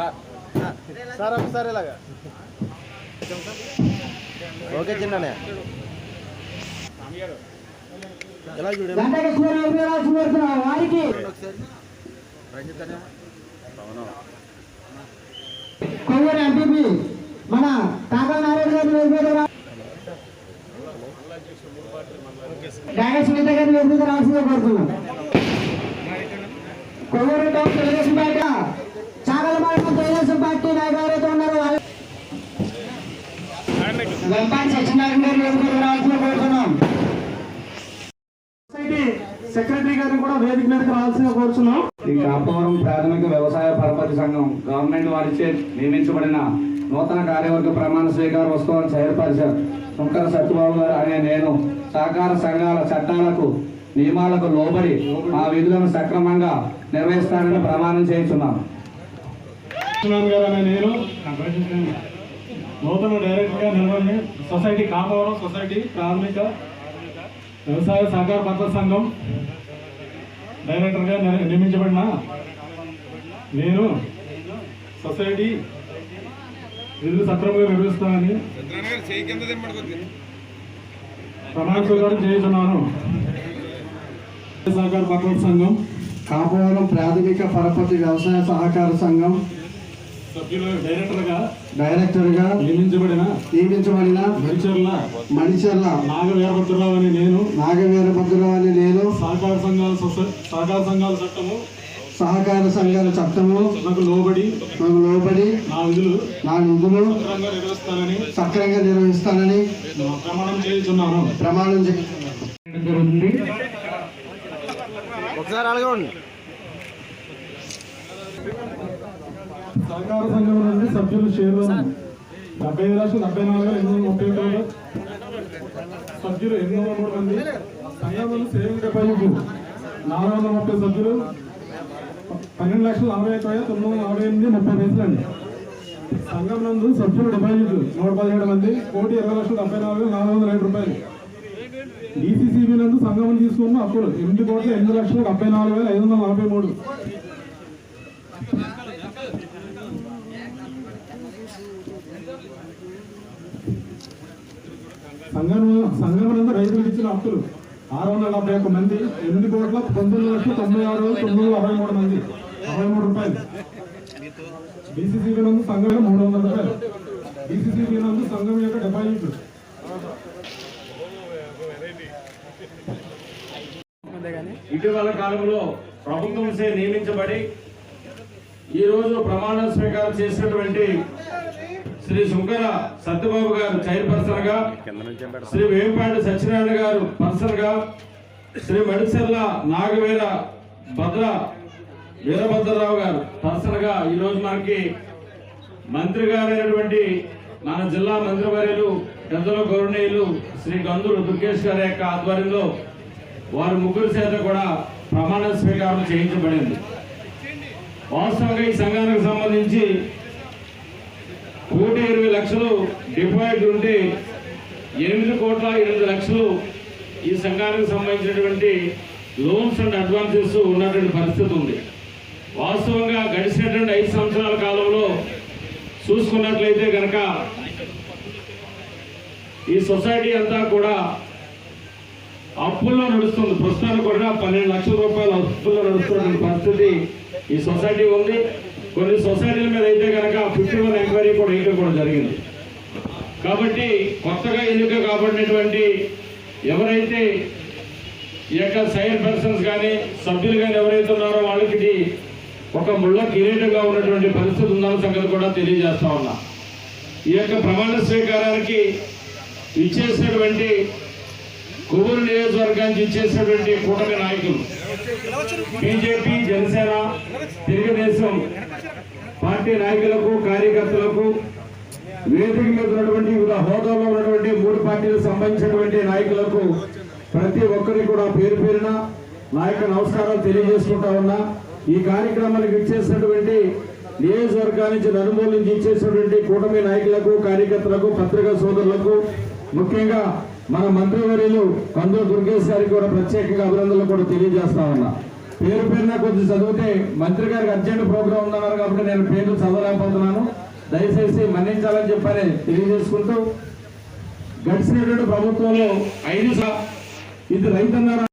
Sir. ఒకసారి ఇలాగా. Okay చిన్ననే. ఎలా చూడండి గంటకేశ్వరరావు గారు రాసిపోతున్నా వారికి కొవ్వూరు ఎంపీపీ మన కాకల నారాయణ వేదికగా డాగా సునీత గారిని వేదికగా రావాల్సిందిగా కోరుతున్నాం Kovvur town Telugu Desam Party Chagallu mandal Telugu Desam Party నాయకులు ఎవరైతే ఉన్నారో వాళ్ళు వెంపాటి సత్యనారాయణ గారిని వేదికగా రావాల్సిందిగా కోరుతున్నాం సొసైటీ సెక్రటరీ గారిని కూడా వేదిక మీదకి రావాల్సిందిగా కోరుచున్నాం. ఈ కాపవరం ప్రాథమిక వ్యవసాయ పరపతి సంఘం గవర్నమెంట్ వారిచే నియమించబడిన నూతన కార్యవర్గ ప్రమాణ స్వీకారోత్సవాన్ని చైర్పర్సన్ శంకర సత్యబాబు గారు అనే నేను సహకార సంఘాల చట్టాలకు నియమాలకు లోబడి ఆ విధులను సక్రమంగా నిర్వహిస్తానని ప్రమాణం చేయించున్నాను నేను నూతన డైరెక్టర్గా నిర్వహణ సొసైటీ కాపవరం సొసైటీ ప్రాథమిక వ్యవసాయ సహకార పద్ధతి సంఘం డైరెక్టర్గా నియ- నియమించబడిన? నేను సొసైటీ విధులు సక్రమంగా నిర్వహిస్తానని ప్రమాణ స్వీకారం చేస్తున్నాను. సహకార పద్ధతి సంఘం కాపవరం ప్రాథమిక పరపతి వ్యవసాయ సహకార సంఘం డైరెక్టర్గా డైరెక్టర్గా నియమించబడిన నియమించబడిన మణిచర్ల నాగ వీరభద్రరావు అని నేను నాగవీరభద్రరావు అని నేను సహకార సంఘాల సహకార సంఘాల చట్టము సహకార సంఘాల చట్టము నాకు లోబడి నాకు లోబడి నా విధులు నా సక్రమంగా నిర్వహిస్తానని సక్రమంగా నిర్వహిస్తానని ప్రమాణం చేస్తున్నాను ప్రమాణం చేయడం జరుగుతుంది ఒకసారి అలాగే సహకార సంఘం నుండి సభ్యులు షేర్లను డెబ్బై ఐదు లక్షల డెబ్బై నాలుగు ఎనిమిది వందల ముప్పై ఒకటి సభ్యులు ఎనిమిది వందల మూడు మంది. సంఘంలో సేవింగ్ డిపాజిట్ నాలుగు వందల ముప్పై సభ్యులు. పన్నెండు లక్షల నలభై ఒక వేల తొమ్మిది వందల నలభై ఎనిమిది ముప్పై పైసలు అండి. సంఘం నందు సభ్యుల డిపాజిట్ నూట పదిహేడు మంది. కోటి ఇరవై లక్షల డెబ్బై నాలుగు వేల నాలుగు వందల ఏడు రూపాయలు. డిసిసిబి నందు సంఘం తీసుకున్న అప్పులు ఎనిమిది కోట్ల ఎనిమిది లక్షల డెబ్బై నాలుగు వేల ఐదు వందల నలభై మూడు. సంఘం సంఘం రైతులకు ఇచ్చిన అప్పులు ఆరు వందల డెబ్బై ఒక్క మంది ఎనిమిది కోట్ల పంతొమ్మిది లక్షల తొంభై ఆరు వేల తొమ్మిది వందల అరవై మూడు మంది. అరవై మూడు రూపాయలు. బీసీసీబీ నందు సంఘం మూడు వందల రూపాయలు. బీసీసీబీ నందు సంఘం యొక్క డిపాజిట్ ఇటీవల కాలంలో ప్రభుత్వంచే నియమించబడి ఈరోజు ప్రమాణ స్వీకారం చేసినటువంటి శ్రీ శుంకర సత్యబాబు గారు చైర్పర్సన్గా శ్రీ వేంపాటి సత్యనారాయణ గారు పర్సన్గా శ్రీ మడిసెల్ల నాగవీర భద్ర వీరభద్రరావు గారు పర్సన్గా ఈ రోజు మనకి మంత్రి గారైనటువంటి మన జిల్లా మంత్రివర్యులు పెద్దల గౌరవనీయులు శ్రీ గంధుడు దుర్గేష్ గారి యొక్క ఆధ్వర్యంలో వారి ముగ్గురు చేత కూడా ప్రమాణ స్వీకారం చేయించబడింది. వాస్తవంగా ఈ సంఘానికి సంబంధించి కోటి ఇరవై లక్షలు డిపాజిట్ ఉంటే ఎనిమిది కోట్ల ఎనిమిది లక్షలు ఈ సంఘానికి సంబంధించినటువంటి లోన్స్ అండ్ అడ్వాన్సెస్ ఉన్నటువంటి పరిస్థితి ఉంది. వాస్తవంగా గడిచినటువంటి ఐదు సంవత్సరాల కాలంలో చూసుకున్నట్లయితే కనుక ఈ సొసైటీ అంతా కూడా అప్పుల్లో నడుస్తుంది. ప్రస్తుతానికి కూడా పన్నెండు లక్షల రూపాయల అప్పుల్లో నడుస్తున్నటువంటి పరిస్థితి ఈ సొసైటీ ఉంది. కొన్ని సొసైటీల మీద అయితే కనుక ఫిఫ్టీ వన్ ఎంక్వైరీ కూడా వేయడం కూడా జరిగింది. కాబట్టి కొత్తగా ఎన్నిక కాబడినటువంటి ఎవరైతే ఈ యొక్క సైన్ పర్సన్స్ కానీ సభ్యులు కానీ ఎవరైతే ఉన్నారో వాళ్ళకి ఒక ముళ్ళ కిరీటంగా ఉన్నటువంటి పరిస్థితి ఉందన్న సంగతి కూడా తెలియజేస్తా ఉన్నా. ఈ యొక్క ప్రమాణ స్వీకారానికి ఇచ్చేసినటువంటి కొవ్వూరు నియోజకవర్గానికి ఇచ్చేసినటువంటి కూటమి నాయకులు. బీజేపీ జనసేన తెలుగుదేశం పార్టీ నాయకులకు కార్యకర్తలకు వేదిక మీద ఉన్నటువంటి వివిధ హోదాలో ఉన్నటువంటి మూడు పార్టీలకు సంబంధించినటువంటి నాయకులకు ప్రతి ఒక్కరికి కూడా పేరు పేరున నా యొక్క నమస్కారాలు తెలియజేసుకుంటా ఉన్నా. ఈ కార్యక్రమానికి ఇచ్చేసినటువంటి నియోజకవర్గాల నుంచి నలుమూల నుంచి ఇచ్చేసినటువంటి కూటమి నాయకులకు కార్యకర్తలకు పత్రికా సోదరులకు ముఖ్యంగా మన మంత్రివర్యులు కందుల దుర్గేష్ గారికి కూడా ప్రత్యేకంగా అభినందనలు కూడా తెలియజేస్తా ఉన్నా. పేరు పేరున కొద్ది చదివితే మంత్రి గారికి అర్జెంట్ ప్రోగ్రామ్ ఉందన్నారు కాబట్టి నేను పేర్లు చదవలేకపోతున్నాను. దయచేసి మన్నించాలని చెప్పని తెలియజేసుకుంటూ గడిచినటువంటి ప్రభుత్వంలో ఐదు ఇది రైతన్నారా